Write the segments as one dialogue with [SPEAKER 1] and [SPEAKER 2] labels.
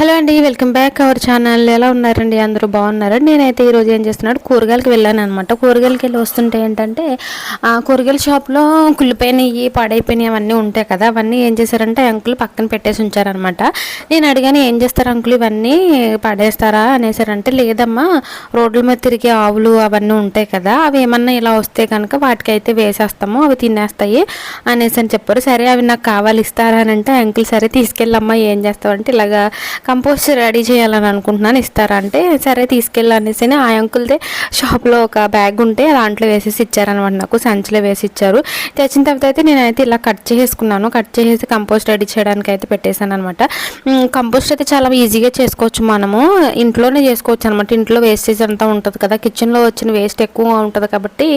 [SPEAKER 1] Hello అండి welcome back our channel. ఎలా ఉన్నారండి? అందరూ బాగున్నారండి నేనైతే ఈరోజు ఏం చేస్తున్నాడు కూరగాయలకి వెళ్ళాను అనమాట కూరగాయలకి వెళ్ళి వస్తుంటే ఏంటంటే ఆ కూరగాయల షాప్లో కుళ్ళిపోయినవి పాడైపోయినవి అవన్నీ ఉంటాయి కదా. అవన్నీ ఏం చేశారంటే అంకుల్ పక్కన పెట్టేసి ఉంచారనమాట నేను అడిగాను ఏం చేస్తారు అంకుల్? ఇవన్నీ పడేస్తారా? అనేసారంటే లేదమ్మా రోడ్ల మీద తిరిగే ఆవులు అవన్నీ ఉంటాయి కదా. అవి ఏమన్నా ఇలా వస్తే కనుక వాటికైతే వేసేస్తాము అవి తినేస్తాయి అనేసి అని చెప్పారు. సరే అవి నాకు కావాలి ఇస్తారా? అని అంటే అంకుల్ సరే తీసుకెళ్ళమ్మా ఏం చేస్తావు? అంటే ఇలాగా కంపోస్ట్ రెడీ చేయాలని అనుకుంటున్నాను. ఇస్తారా అంటే సరే తీసుకెళ్ళనేసి ఆ అంకుల్దే షాప్లో ఒక బ్యాగ్ ఉంటే దాంట్లో వేసేసి ఇచ్చారనమాట నాకు. సంచిలో వేసి ఇచ్చారు. తెచ్చిన తర్వాత అయితే నేనైతే ఇలా కట్ చేసుకున్నాను కట్ చేసి కంపోస్ట్ రెడీ చేయడానికి అయితే పెట్టేశాను అనమాట కంపోస్ట్ అయితే చాలా ఈజీగా చేసుకోవచ్చు మనము. ఇంట్లోనే చేసుకోవచ్చు అనమాట ఇంట్లో వేస్టేజ్ అంతా ఉంటుంది కదా. కిచెన్లో వచ్చిన వేస్ట్ ఎక్కువ ఉంటుంది కాబట్టి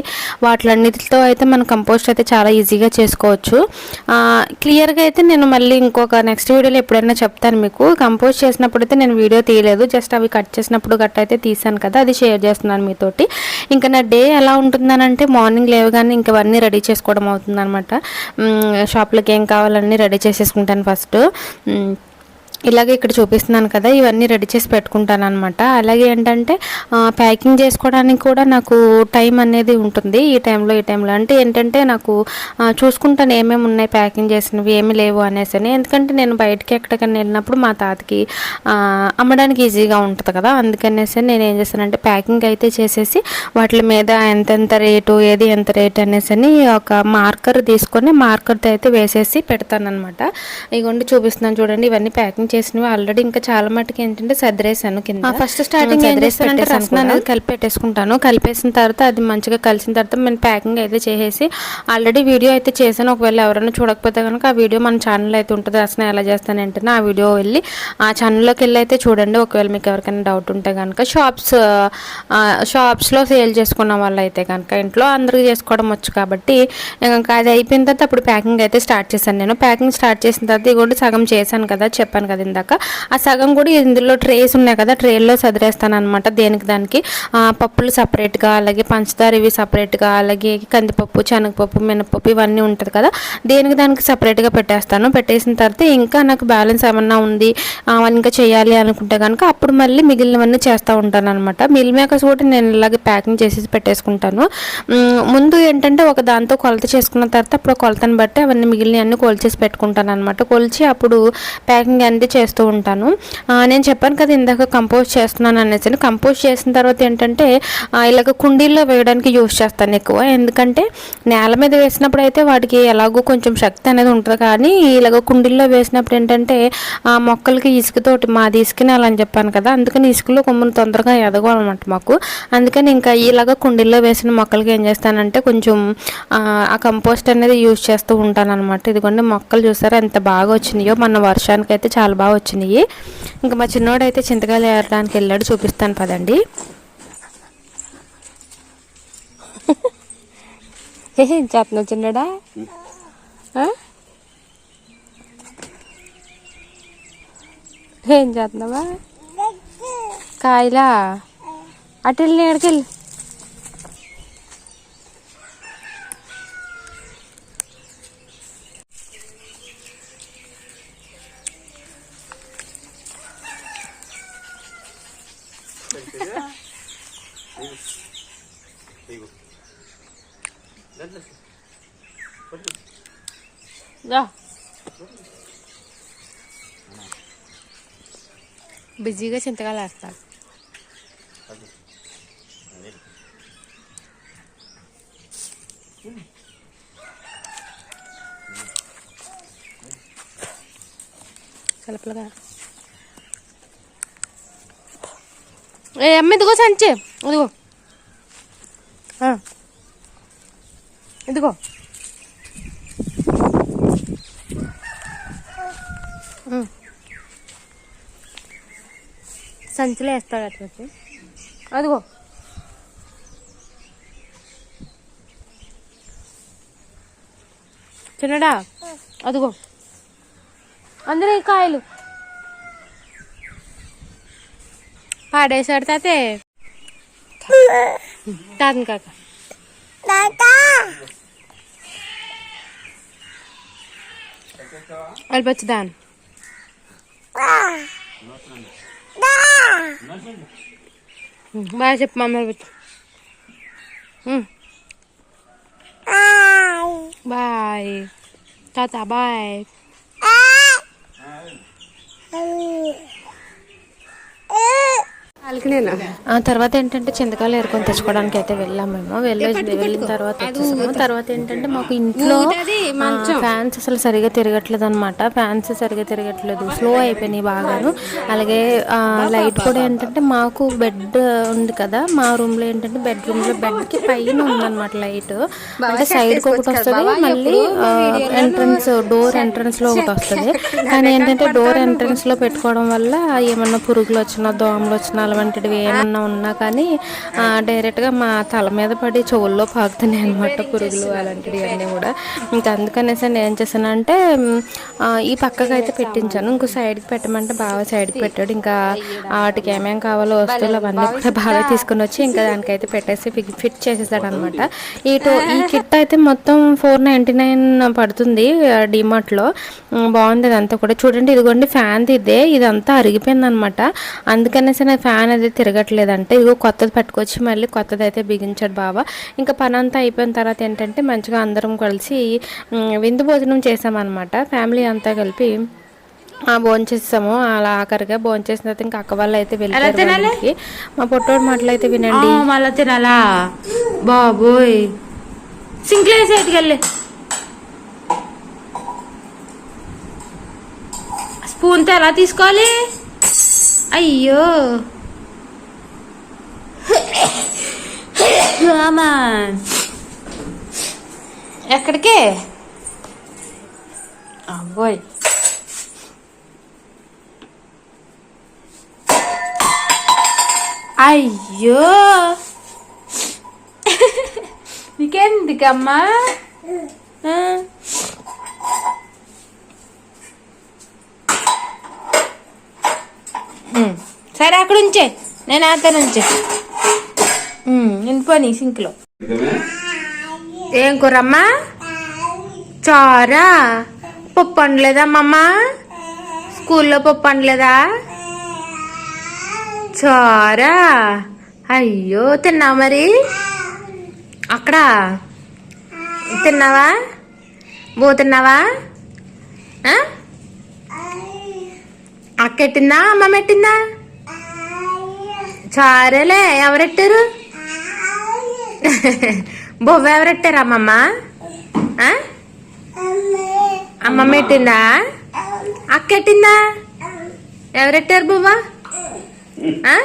[SPEAKER 1] వాటిలన్నిటితో అయితే మనం కంపోస్ట్ అయితే చాలా ఈజీగా చేసుకోవచ్చు. క్లియర్గా అయితే నేను మళ్ళీ ఇంకొక నెక్స్ట్ వీడియోలో ఎప్పుడైనా చెప్తాను మీకు. కంపోస్ట్ చేసినప్పుడు అయితే నేను వీడియో తీయలేదు. జస్ట్ అవి కట్ చేసినప్పుడు గట్ట అయితే తీసాను కదా అది షేర్ చేస్తున్నాను మీతోటి. ఇంకా నా డే ఎలా ఉంటుందనంటే మార్నింగ్ లేవగానే ఇంక అవన్నీ రెడీ చేసుకోవడం అవుతుందనమాట. షాప్లోకి ఏం కావాలన్నీ రెడీ చేసేసుకుంటాను ఫస్ట్. ఇలాగే ఇక్కడ చూపిస్తున్నాను కదా ఇవన్నీ రెడీ చేసి పెట్టుకుంటాను అనమాట అలాగే ఏంటంటే ప్యాకింగ్ చేసుకోవడానికి కూడా నాకు టైం అనేది ఉంటుంది ఈ టైంలో ఈ టైంలో. అంటే ఏంటంటే నాకు చూసుకుంటాను ఏమేమి ఉన్నాయి ప్యాకింగ్ చేసినవి ఏమి లేవు అనేసి అని. ఎందుకంటే నేను బయటకి ఎక్కడికైనా వెళ్ళినప్పుడు మా తాతకి అమ్మడానికి ఈజీగా ఉంటుంది కదా. అందుకనేసి నేను ఏం చేస్తానంటే ప్యాకింగ్ అయితే చేసేసి వాటి మీద ఎంతెంత రేటు ఏది ఎంత రేటు అనేసి అని ఒక మార్కర్ తీసుకొని మార్కర్తో అయితే వేసేసి పెడతాను అనమాట ఇగోండి చూపిస్తున్నాను చూడండి ఇవన్నీ ప్యాకింగ్ చేసినవి ఆల్రెడీ ఇంకా చాలా మటుకు ఏంటంటే సదిరేసాను కింద. ఫస్ట్ స్టార్టింగ్ ఏం చేస్తానంటే రసన అనేది కలిపి పెట్టేసుకుంటాను కలిపేసిన తర్వాత అది మంచిగా కలిసిన తర్వాత నేను ప్యాకింగ్ అయితే చేసేసి ఆల్రెడీ వీడియో అయితే చేశాను. ఒకవేళ ఎవరైనా చూడకపోతే కనుక ఆ వీడియో మన ఛానల్ అయితే ఉంటుంది. రసన ఎలా చేస్తాను ఏంటంటే ఆ వీడియో వెళ్ళి ఆ ఛానల్లోకి వెళ్ళి అయితే చూడండి. ఒకవేళ మీకు ఎవరికైనా డౌట్ ఉంటే కనుక షాప్స్ షాప్స్లో సేల్ చేసుకున్న వాళ్ళు అయితే కనుక ఇంట్లో అందరికీ చేసుకోవడం వచ్చు కాబట్టి ఇంకా అది అయిపోయిన తర్వాత అప్పుడు ప్యాకింగ్ అయితే స్టార్ట్ చేశాను నేను. ప్యాకింగ్ స్టార్ట్ చేసిన తర్వాత ఇది కూడా సగం చేశాను కదా చెప్పాను కదా ఇందాక ఆ సగం కూడా ఇందులో ట్రేస్ ఉన్నాయి కదా ట్రేల్లో సదిరేస్తాను అనమాట దేనికి. దానికి పప్పులు సపరేట్గా అలాగే పంచదార ఇవి సపరేట్గా అలాగే కందిపప్పు శనగపప్పు మినపప్పు ఇవన్నీ ఉంటుంది కదా దేనికి దానికి సపరేట్గా పెట్టేస్తాను. పెట్టేసిన తర్వాత ఇంకా నాకు బ్యాలెన్స్ ఏమన్నా ఉంది ఇంకా చేయాలి అనుకుంటే కనుక అప్పుడు మళ్ళీ మిగిలినవన్నీ చేస్తూ ఉంటాను అనమాట మిల్ మేకర్స్ కూడా నేను ఇలాగే ప్యాకింగ్ చేసేసి పెట్టేసుకుంటాను. ముందు ఏంటంటే ఒక దాంతో కొలత చేసుకున్న తర్వాత అప్పుడు కొలతను బట్టి అవన్నీ మిగిలినవన్నీ కొలిచేసి పెట్టుకుంటాను అనమాట కొలిచి అప్పుడు ప్యాకింగ్ అనేది చేస్తూ ఉంటాను. నేను చెప్పాను కదా ఇందాక కంపోజ్ చేస్తున్నాను అనేసి. కంపోజ్ చేసిన తర్వాత ఏంటంటే ఇలాగ కుండీల్లో వేయడానికి యూజ్ చేస్తాను ఎక్కువ. ఎందుకంటే నేల మీద వేసినప్పుడు అయితే వాటికి ఎలాగో కొంచెం శక్తి అనేది ఉంటుంది. కానీ ఇలాగ కుండీల్లో వేసినప్పుడు ఏంటంటే ఆ మొక్కలకి ఇసుకతోటి మాది ఇసుక అలా అని చెప్పాను కదా. అందుకని ఇసుకలో కొమ్మలు తొందరగా ఎదగాలన్నమాట మాకు. అందుకని ఇంకా ఇలాగ కుండీల్లో వేసిన మొక్కలకి ఏం చేస్తానంటే కొంచెం ఆ, ఆ కంపోస్ట్ అనేది యూజ్ చేస్తూ ఉంటాను అనమాట ఇదిగోండి మొక్కలు చూసారా ఎంత బాగా వచ్చినాయో. మన వర్షానికి అయితే చాలా బాగా వచ్చినాయి. ఇంకా మా చిన్నోడు అయితే చింతకాయలు ఏరడానికి వెళ్ళాడు. చూపిస్తాను పదండి.
[SPEAKER 2] ఏం చేస్తున్నావు చిన్నడా? ఏం చేస్తున్నావా? కాయలా? అటు వెళ్ళి ఎక్కడికి వెళ్ళి. రా బిజీగా చింతకాయలు వేస్తారు కలపలుగా ఏ అమ్మ ఇదిగో సంచి ఇదిగో ఇదిగో. సంచిలో వేస్తాడు అట్లా వచ్చి. అదిగో. చిన్నడా అదిగో. అందులో ఈ కాయలు. పాడేశాడు తాతే తాతని కాక. వెళ్ళిపోచ్చు దాని బాగా చెప్పు మమ్మీ పెట్టు బాయ్ తాత బాయ్
[SPEAKER 1] ఆ తర్వాత ఏంటంటే చింతకాయలు ఏరుకొని తెచ్చుకోవడానికి అయితే వెళ్ళాం మేము వెళ్ళేసి వెళ్ళిన తర్వాత వచ్చేసాము. తర్వాత ఏంటంటే మాకు ఇంట్లో ఫ్యాన్స్ అసలు సరిగా తిరగట్లేదు అనమాట ఫ్యాన్స్ సరిగా తిరగట్లేదు. స్లో అయిపోయినాయి బాగాను. అలాగే లైట్ కూడా ఏంటంటే మాకు బెడ్ ఉంది కదా. మా రూమ్లో ఏంటంటే బెడ్రూమ్లో బెడ్కి పైన ఉందన్నమాట లైట్. అంటే సైడ్కి ఒకటి వస్తుంది. మళ్ళీ ఎంట్రన్స్ డోర్ ఎంట్రన్స్లో ఒకటి వస్తుంది. కానీ ఏంటంటే డోర్ ఎంట్రన్స్లో పెట్టుకోవడం వల్ల ఏమన్నా పురుగులు వచ్చినా దోమలు వచ్చినా అలాంటివి ఏమన్నా ఉన్నా కానీ డైరెక్ట్గా మా తల మీద పడి చెవుల్లో పాకుతున్నాయి అనమాట పురుగులు అలాంటివి అన్నీ కూడా. ఇంకా అందుకనేసి నేను ఏం చేశానంటే ఈ పక్కకు అయితే పెట్టించాను. ఇంకో సైడ్కి కి పెట్టమంటే బాగా సైడ్కి కి పెట్టాడు. ఇంకా వాటికి ఏమేమి కావాలో వస్తువులు అవన్నీ కూడా బాగా తీసుకుని వచ్చి ఇంకా దానికైతే పెట్టేసి ఫిట్ చేసేసాడు అనమాట ఈ ఈ కిట్ అయితే మొత్తం ఫోర్ నైంటీ నైన్ పడుతుంది డిమార్ట్లో. బాగుంది అదంతా కూడా. చూడండి ఇదిగోండి ఫ్యాన్ది ఇదే. ఇదంతా అరిగిపోయింది అనమాట అందుకనేసి నా ఫ్యాన్ అది తిరగట్లేదంటే ఇదిగో కొత్తది పట్టుకొచ్చి మళ్ళీ కొత్తది అయితే బిగించాడు బాబా ఇంకా పని అంతా అయిపోయిన తర్వాత ఏంటంటే మంచిగా అందరం కలిసి విందు భోజనం చేసామన్నమాట. ఫ్యామిలీ అంతా కలిపి భోజనం చేసాము అలా ఆఖరిగా భోజనం చేసిన తర్వాత ఇంకా అక్క వాళ్ళు అయితే వెళ్ళారు వాళ్ళ. మా పొట్టోడు మాటలు అయితే వినండి.
[SPEAKER 2] మళ్ళా తినాలా? బాబోయ్. సింక్లో వేసి స్పూన్తో ఎలా తీసుకోవాలి? అయ్యో. రామా. ఎక్కడికి అబ్బోయ్ అయ్యో నీకెందుకమ్మా ఆ? ఉమ్, సరే అక్కడ ఉంచే నేను ఆతాను ఉంచే నిండిపోని సింక్లో. ఏం కూరమ్మా? చారా? పప్పు వండలేదమ్మమ్మ స్కూల్లో పప్పు అనలేదా చారా? అయ్యో తిన్నావా మరి? అక్కడ? తిన్నావా? పోతున్నావా తిన్నావా? ఆ? ఎట్టిందా? అమ్మ పెట్టిందా చారేలే ఎవరెట్టారు? బొవ్వ ఎవరెట్టారు అమ్మమ్మ? ఆ? అమ్మమ్మ పెట్టిందా అక్క ఎట్టిందా? ఎవరెట్టారు బువ్వ? ఆ?